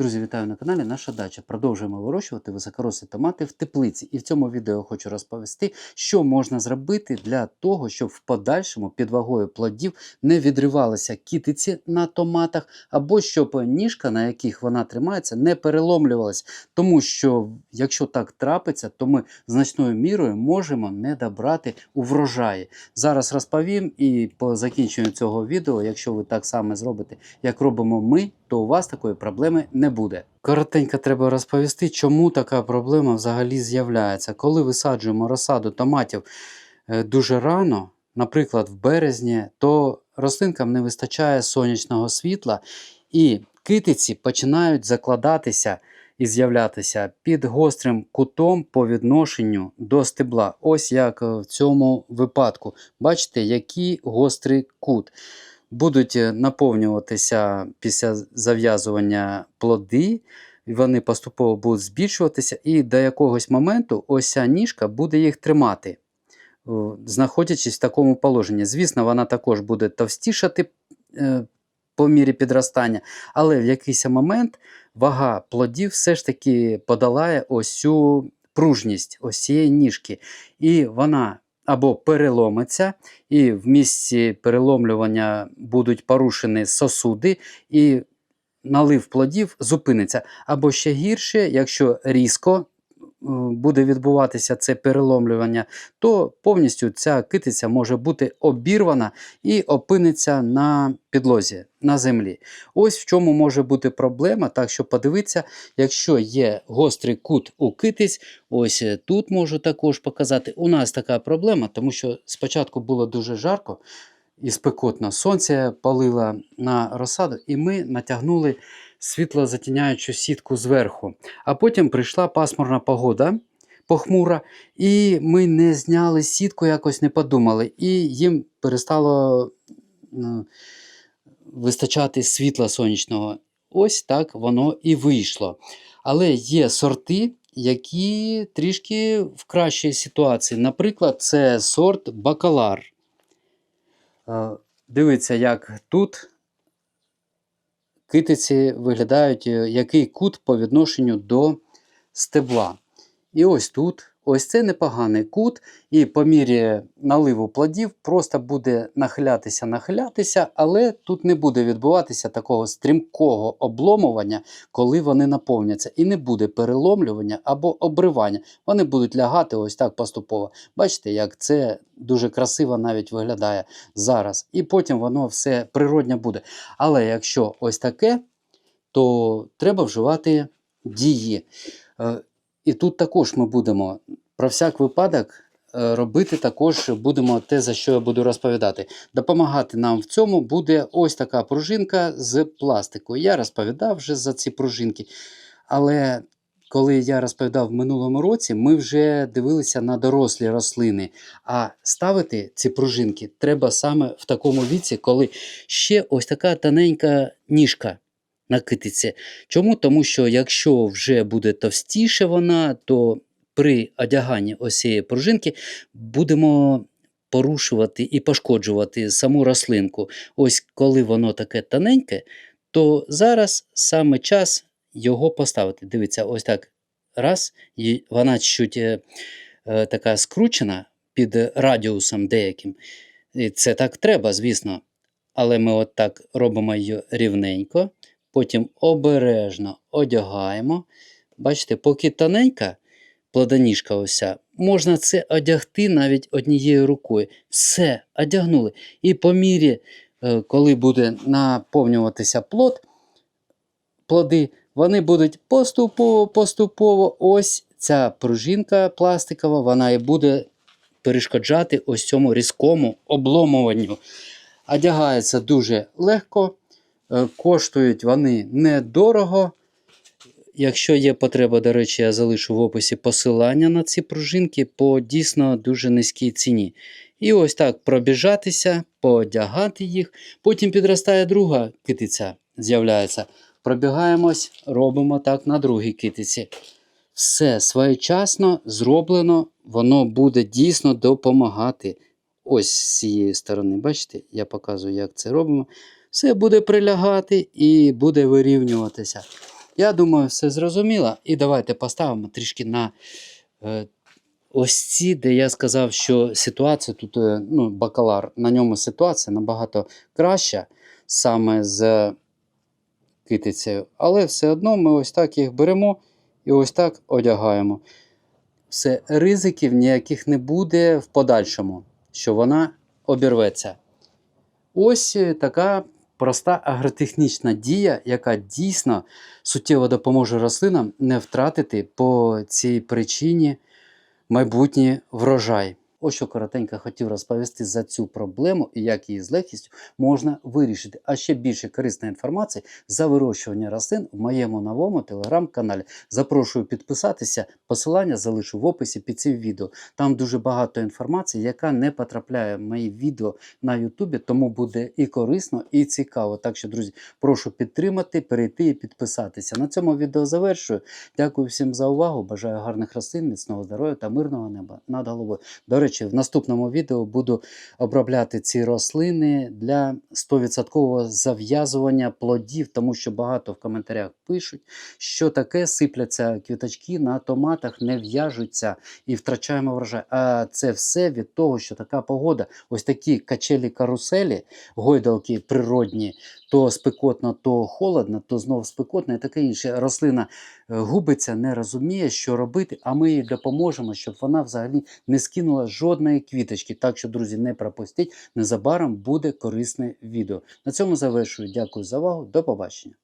Друзі, вітаю на каналі Наша дача. Продовжуємо вирощувати високорослі томати в теплиці. І в цьому відео хочу розповісти, що можна зробити для того, щоб в подальшому під вагою плодів не відривалися кітиці на томатах, або щоб ніжка, на яких вона тримається, не переломлювалась. Тому що, якщо так трапиться, то ми значною мірою можемо не добрати у врожаї. Зараз розповім і по закінченню цього відео, якщо ви так само зробите, як робимо ми, то у вас такої проблеми не буде. Коротенько треба розповісти, чому така проблема взагалі з'являється. Коли висаджуємо розсаду томатів е, дуже рано, наприклад, в березні, то рослинкам не вистачає сонячного світла, і китиці починають закладатися і з'являтися під гострим кутом по відношенню до стебла. Ось як в цьому випадку. Бачите, який гострий кут. Будуть е, наповнюватися після зав'язування плоди, вони поступово будуть збільшуватися, і до якогось моменту ось ця ніжка буде їх тримати, знаходячись в такому положенні. Звісно, вона також буде товстішати е, по мірі підростання, але в якийсь момент вага плодів все ж таки подолає ось цю пружність ось цієї ніжки. І вона або переломиться, і в місці переломлювання будуть порушені сосуди, і налив плодів зупиниться. Або ще гірше, якщо різко буде відбуватися це переломлювання, то повністю ця китиця може бути обірвана і опиниться на підлозі, на землі. Ось в чому може бути проблема. Так що подивіться, якщо є гострий кут у китиць, ось е, тут можу також показати. У нас така проблема, тому що спочатку було дуже жарко і спекотно. Сонце палило на розсаду, і ми натягнули світлозатіняючу сітку зверху. А потім прийшла пасмурна погода. Похмура, і ми не зняли сітку, якось не подумали, і їм перестало ну, вистачати світла сонячного. Ось так воно і вийшло. Але є сорти, які трішки в кращій ситуації. Наприклад, це сорт бакалар. Е, Дивіться, як тут китиці виглядають, е, який кут по відношенню до стебла. І ось тут, ось це непоганий кут, і по мірі наливу плодів просто буде нахилятися, нахилятися, але тут не буде відбуватися такого стрімкого обломування, коли вони наповняться. І не буде переломлювання або обривання. Вони будуть лягати ось так поступово. Бачите, як це дуже красиво навіть виглядає зараз. І потім воно все природньо буде. Але якщо ось таке, то треба вживати дії. І тут також ми будемо про всяк випадок е, робити також будемо те, за що я буду розповідати. Допомагати нам в цьому буде ось така пружинка з пластику. Я розповідав вже за ці пружинки. Але коли я розповідав в минулому році, ми вже дивилися на дорослі рослини. А ставити ці пружинки треба саме в такому віці, коли ще ось така тоненька ніжка на китиці. Чому? Тому що якщо вже буде товстіше вона, то при одяганні ось цієї пружинки будемо порушувати і пошкоджувати саму рослинку. Ось коли воно таке тоненьке, то зараз саме час його поставити. Дивіться, ось так. Раз, і вона чуть е, е, така скручена під радіусом деяким. І це так треба, звісно. Але ми от так робимо її рівненько, потім обережно одягаємо. Бачите, поки тоненька плодоніжка ося, можна це одягти навіть однією рукою. Все, одягнули. І по мірі, е, коли буде наповнюватися плод, плоди, вони будуть поступово-поступово. Ось ця пружинка пластикова, вона і буде перешкоджати ось цьому різкому обломуванню. Одягаються дуже легко, коштують вони недорого. Якщо є потреба, до речі, я залишу в описі посилання на ці пружинки по дійсно дуже низькій ціні. І ось так пробіжатися, поодягати їх. Потім підростає друга китиця, з'являється. Пробігаємось, робимо так на другій китиці. Все своєчасно зроблено, воно буде дійсно допомагати. Ось з цієї сторони, бачите, я показую, як це робимо. Все буде прилягати і буде вирівнюватися. Я думаю, все зрозуміло. І давайте поставимо трішки на е, ось ці, де я сказав, що ситуація тут, е, ну, бакалар, на ньому ситуація набагато краща саме з китицею. Але все одно ми ось так їх беремо і ось так одягаємо. Все, ризиків ніяких не буде в подальшому, що вона обірветься. Ось е, така проста агротехнічна дія, яка дійсно суттєво допоможе рослинам не втратити по цій причині майбутній врожай. Ось що коротенько хотів розповісти за цю проблему і як її з легкістю можна вирішити. А ще більше корисної інформації за вирощування рослин в моєму новому телеграм-каналі. Запрошую підписатися. Посилання залишу в описі під цим відео. Там дуже багато інформації, яка не потрапляє в мої відео на Ютубі, тому буде і корисно, і цікаво. Так що, друзі, прошу підтримати, перейти і підписатися. На цьому відео завершую. Дякую всім за увагу. Бажаю гарних рослин, міцного здоров'я та мирного неба над головою. До речі, в наступному відео буду обробляти ці рослини для 100% зав'язування плодів, тому що багато в коментарях пишуть, що таке сипляться квіточки на томатах, не в'яжуться і втрачаємо врожай. А це все від того, що така погода, ось такі качелі-каруселі, гойдалки природні, то спекотно, то холодно, то знову спекотно і таке інше. Рослина е, губиться, не розуміє, що робити, а ми їй допоможемо, щоб вона взагалі не скинула жодної квіточки. Так що, друзі, не пропустіть. Незабаром буде корисне відео. На цьому завершую. Дякую за увагу. До побачення.